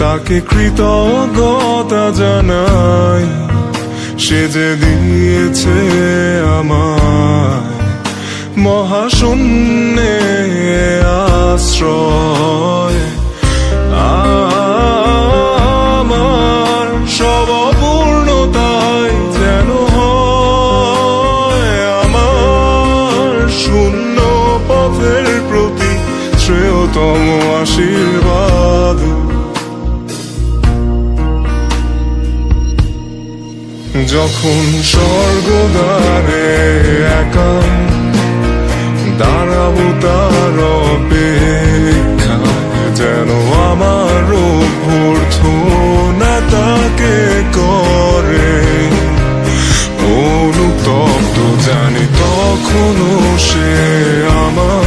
তাকে কৃতজ্ঞতা জানাই সে যে দিয়েছে আমায় মহাশূন্যে আশ্রয়। আমার যেন শূন্য পথের যখন স্বর্গদ্বারে একা দাঁড়াবো তার অপেক্ষায় যেন আমার অভ্যর্থনা তাকে করে। অনুতপ্ত জানি তখনও সে আমার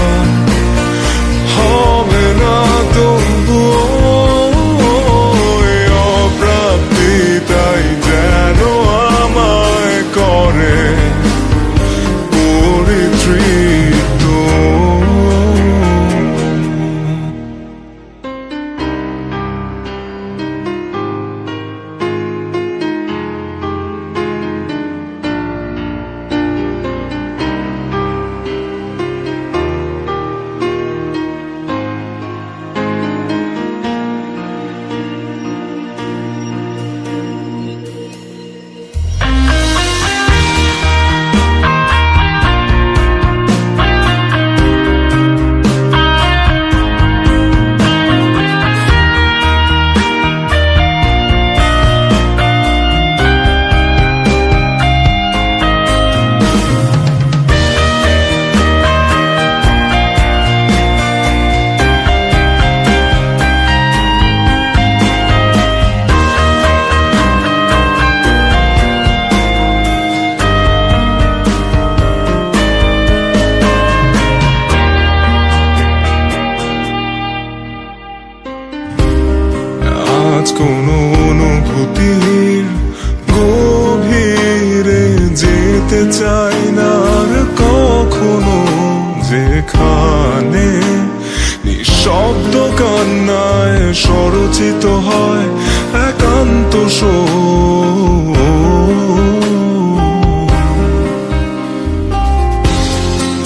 আজ অনুভূতির গভীরে যেতে চাই না কখনো যেখানে নিঃশব্দ কান্নায় স্বরচিত হয় একান্ত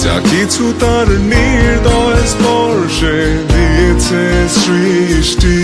যা কিছু তার নির্দয় স্পর্শে দিয়েছে সৃষ্টি।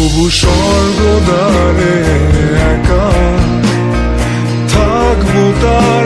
তবু সর্বদারে একা থাকব তার